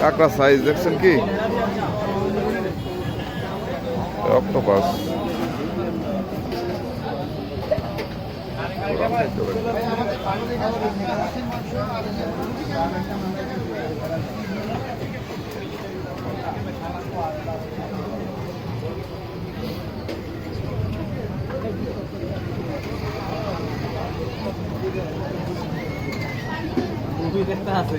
কাঁকড়া সাইজ দেখছেন কি? অক্টোপাস দেখতে আছে।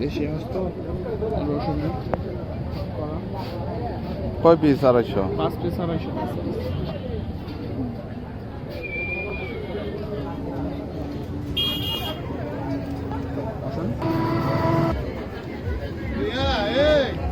দেশি মাছ তো রসুন কয় পিস আড়াইশো? পাঁচ পিস আড়াইশো।